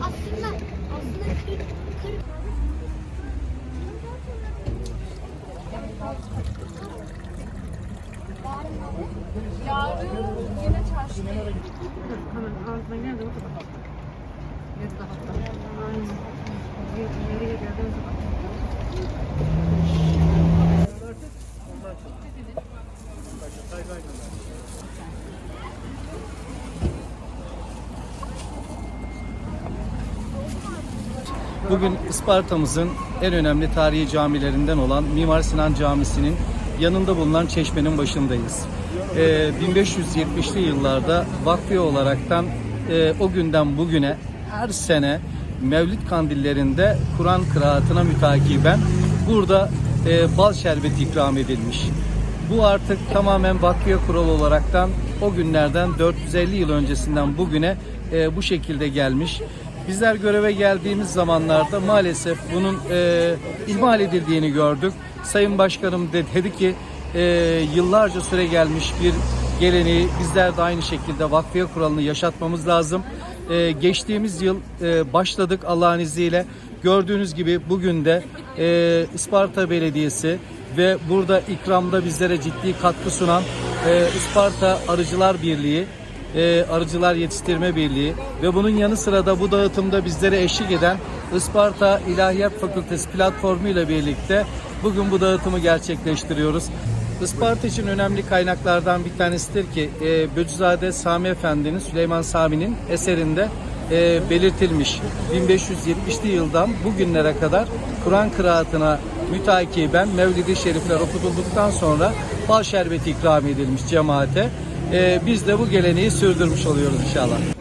Aslında aslında 40 40 Yarın yine çarşıda. Hemen ağzına geldi o kadar. Yazıda hatta. Aynen. Nereye geldiğimiz zaman. Bugün Isparta'mızın en önemli tarihi camilerinden olan Mimar Sinan Camisi'nin yanında bulunan çeşmenin başındayız. Ee, 1570'li yıllarda vakfi olaraktan e, o günden bugüne her sene Mevlid kandillerinde Kur'an kıraatına mütakiben burada e, bal şerbeti ikram edilmiş. Bu artık tamamen vakfiye kuralı olaraktan o günlerden 450 yıl öncesinden bugüne e, bu şekilde gelmiş. Bizler göreve geldiğimiz zamanlarda maalesef bunun e, ihmal edildiğini gördük. Sayın Başkanım de- dedi ki e, yıllarca süre gelmiş bir geleneği bizler de aynı şekilde vakfiye kuralını yaşatmamız lazım. E, geçtiğimiz yıl e, başladık Allah'ın izniyle. Gördüğünüz gibi bugün de e, Isparta Belediyesi ve burada ikramda bizlere ciddi katkı sunan e, Isparta Arıcılar Birliği e, Arıcılar Yetiştirme Birliği ve bunun yanı sıra da bu dağıtımda bizlere eşlik eden Isparta İlahiyat Fakültesi platformu ile birlikte bugün bu dağıtımı gerçekleştiriyoruz. Isparta için önemli kaynaklardan bir tanesidir ki e, Böcüzade Sami Efendi'nin Süleyman Sami'nin eserinde e, belirtilmiş 1570'li yıldan bugünlere kadar Kur'an kıraatına mütakiben Mevlid-i Şerifler okutulduktan sonra bal şerbeti ikram edilmiş cemaate. E, biz de bu geleneği sürdürmüş oluyoruz inşallah.